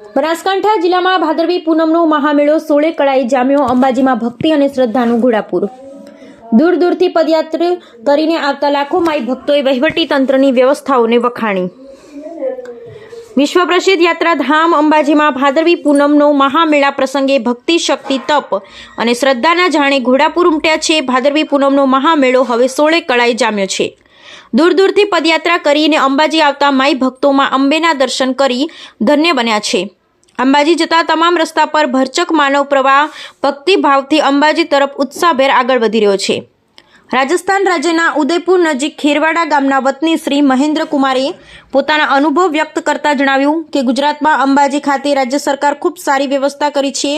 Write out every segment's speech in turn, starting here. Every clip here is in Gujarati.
બનાસકાંઠા જિલ્લામાં ભાદરવી પૂનમનો મહામેળો સોળે કળાએ જામ્યો. અંબાજીમાં ભક્તિ અને શ્રદ્ધાનું ઘોડાપુર. દૂર દૂરથી પદયાત્રા કરીને આવતા લાખો માઈ ભક્તોએ વહીવટી તંત્રની વ્યવસ્થાઓને વખાણી. વિશ્વ પ્રસિદ્ધ યાત્રાધામ અંબાજીમાં ભાદરવી પૂનમનો મહામેળા પ્રસંગે ભક્તિ, શક્તિ, તપ અને શ્રદ્ધાના જાણે ઘોડાપુર ઉમટ્યા છે. ભાદરવી પૂનમનો મહામેળો હવે સોળે કળાએ જામ્યો છે. દૂર દૂરથી પદયાત્રા કરીને અંબાજી આવતા માઈ ભક્તોમાં અંબેના દર્શન કરી ધન્ય બન્યા છે. અંબાજી જતા તમામ રસ્તા પર ભરચક માનવ પ્રવાહ ભક્તિભાવથી અંબાજી તરફ ઉત્સાહભેર આગળ વધી રહ્યો છે. રાજસ્થાન રાજ્યના ઉદયપુર નજીક ખેરવાડા ગામના વતની શ્રી મહેન્દ્ર કુમારે પોતાના અનુભવ વ્યક્ત કરતા જણાવ્યું કે ગુજરાતમાં અંબાજી ખાતે રાજ્ય સરકાર ખૂબ સારી વ્યવસ્થા કરી છે.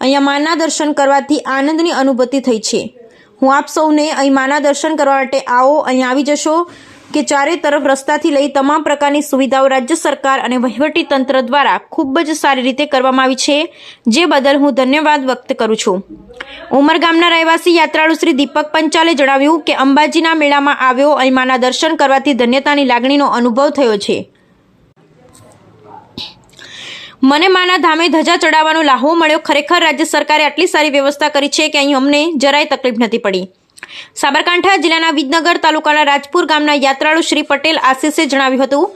અહીંયા માના દર્શન કરવાથી આનંદની અનુભૂતિ થઈ છે. હું આપ સૌને અહીં માના દર્શન કરવા માટે આવો, અહીં આવી જશો કે ચારે તરફ રસ્તાથી લઈ તમામ પ્રકારની સુવિધાઓ રાજ્ય સરકાર અને વહીવટી તંત્ર દ્વારા ખૂબ જ સારી રીતે કરવામાં આવી છે, જે બદલ હું ધન્યવાદ વ્યક્ત કરું છું. ઉમર ગામના રહેવાસી યાત્રાળુ શ્રી દીપક પંચાલે જણાવ્યું કે અંબાજીના મેળામાં આવ્યો અહીં માના દર્શન કરવાથી ધન્યતાની લાગણીનો અનુભવ થયો છે. મને માના ધામે ધજા ચડાવવાનો લાહો મળ્યો. ખરેખર રાજ્ય સરકારે આટલી સારી વ્યવસ્થા કરી છે કે અહીં અમને જરાય તકલીફ નથી પડી. સાબરકાંઠા જિલ્લાના વિજનગર તાલુકાના રાજપુર ગામના યાત્રાળુ શ્રી પટેલ આશીષે જણાવ્યું હતું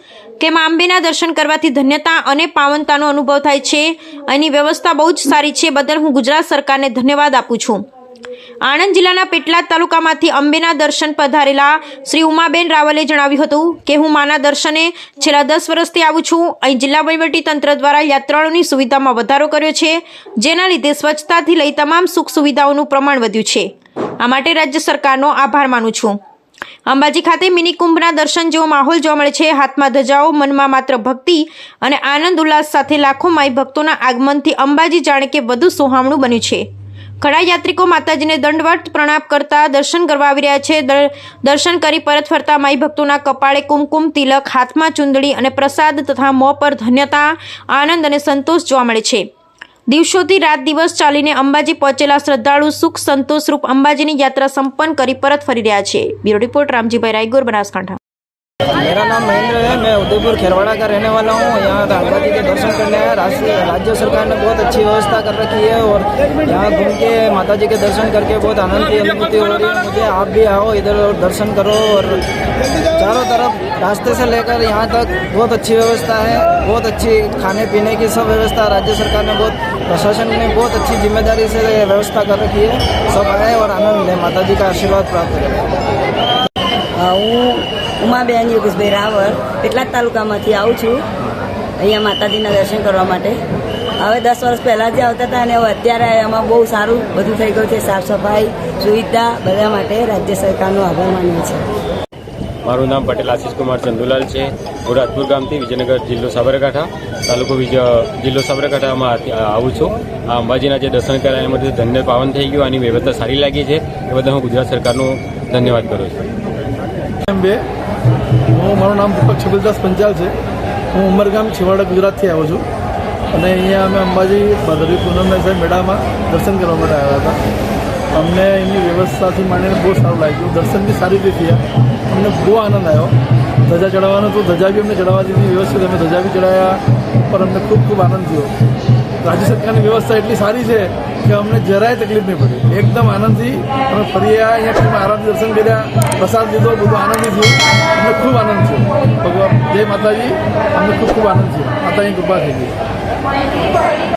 કે મા અંબેના દર્શન કરવાથી ધન્યતા અને પાવનતાનો અનુભવ થાય છે. અહીંની વ્યવસ્થા બહુ જ સારી છે. બદલ હું ગુજરાત સરકારને ધન્યવાદ આપું છું. આણંદ જિલ્લાના પેટલાદ તાલુકામાંથી અંબેના દર્શન પધારેલા શ્રી ઉમાબેન રાવલે જણાવ્યું હતું કે, હું માના દર્શને છેલ્લા દસ વર્ષથી આવું છું. અહીં જિલ્લા તંત્ર દ્વારા યાત્રાળુની સુવિધામાં વધારો કર્યો છે, જેના લીધે સ્વચ્છતાથી લઈ તમામ સુખ સુવિધાઓનું પ્રમાણ વધ્યું છે. આ માટે રાજ્ય સરકારનો આભાર માનું છું. અંબાજી ખાતે મિની કુંભના દર્શન જેવો માહોલ જોવા મળે છે. હાથમાં ધજાઓ, મનમાં માત્ર ભક્તિ અને આનંદ ઉલ્લાસ સાથે લાખો માઈ ભક્તોના આગમનથી અંબાજી જાણે કે વધુ સોહામણું બન્યું છે. ઘણા યાત્રિકો માતાજીને દંડવત પ્રણામ કરતા દર્શન કરવા આવી રહ્યા છે. દર- દર્શન કરી પરત ફરતા માઈ ભક્તોના કપાળે કુમકુમ, તિલક, હાથમાં ચુંદડી અને પ્રસાદ તથા મોં પર ધન્યતા, આનંદ અને સંતોષ જોવા મળે છે. દિવસોથી રાત દિવસ ચાલીને અંબાજી પહોંચેલા શ્રદ્ધાળુ સુખ સંતોષરૂપ અંબાજીની યાત્રા સંપન્ન કરી પરત ફરી રહ્યા છે. Bureau report Ramjibhai Raigor Banaskantha. मेरा नाम महेंद्र है, मैं उदयपुर खेरवाड़ा का रहने वाला हूँ। यहाँ गंगा जी के दर्शन करने आया। राष्ट्रीय, राज्य सरकार ने बहुत अच्छी व्यवस्था कर रखी है और यहाँ घूम के माता जी के दर्शन करके बहुत आनंद की अनुभूति हो रही है। मुझे आप भी आओ, इधर और दर्शन करो और चारों तरफ़ रास्ते से लेकर यहाँ तक बहुत अच्छी व्यवस्था है। बहुत अच्छी खाने पीने की सब व्यवस्था राज्य सरकार ने बहुत, प्रशासन ने बहुत अच्छी ज़िम्मेदारी से व्यवस्था कर रखी है। सब आए और आनंद लें। माता जी का आशीर्वाद प्राप्त करें। હું ઉમાબેન યોગેશભાઈ રાવળ, કેટલાક તાલુકામાંથી આવું છું. અહીંયા માતાજીના દર્શન કરવા માટે. હવે દસ વર્ષ પહેલાં જે આવતા હતા અને હવે અત્યારે એમાં બહુ સારું બધું થઈ ગયું છે. સાફ સફાઈ સુવિધા બધા માટે રાજ્ય સરકારનો આભાર માનીએ છીએ. મારું નામ પટેલ આશીષ કુમાર ચંદુલાલ છે. હું ગામથી વિજયનગર જિલ્લો સાબરકાંઠા, તાલુકો વિજ જિલ્લો સાબરકાંઠામાં આવું છું. આ અંબાજીના જે દર્શન કર્યા એમાંથી ધન્ય પાવન થઈ ગયું. આની વ્યવસ્થા સારી લાગી છે. એ બધા હું ગુજરાત સરકારનો ધન્યવાદ કરું છું. એમ બે. હું, મારું નામ દીપક છબીલદાસ પંચાલ છે. હું ઉમરગામ છેવાડા ગુજરાતથી આવ્યો છું. અને અહીંયા અમે અંબાજી ભાદરવી પૂનમના મેળામાં દર્શન કરવા માટે આવ્યા હતા. અમને એમની વ્યવસ્થાથી માંડીને બહુ સારું લાગ્યું. દર્શન બી સારી રીતે થયા. અમને બહુ આનંદ આવ્યો. ધજા ચડાવવાનો તો ધજા બી અમને ચડાવવા દીધી, વ્યવસ્થિત અમે ધજા બી ચડાવ્યા પર અમને ખૂબ ખૂબ આનંદ થયો. રાજ્ય સરકારની વ્યવસ્થા એટલી સારી છે કે અમને જરાય તકલીફ નહીં પડી. એકદમ આનંદથી અમે ફરી આવ્યા. અહીંયા ખૂબ આરામથી દર્શન કર્યા, પ્રસાદ લીધો, બધું આનંદથી થયું. અમને ખૂબ આનંદ છે ભગવાન, જય માતાજી. અમને ખૂબ ખૂબ આનંદ છે માતાની કૃપા થઈ ગઈ.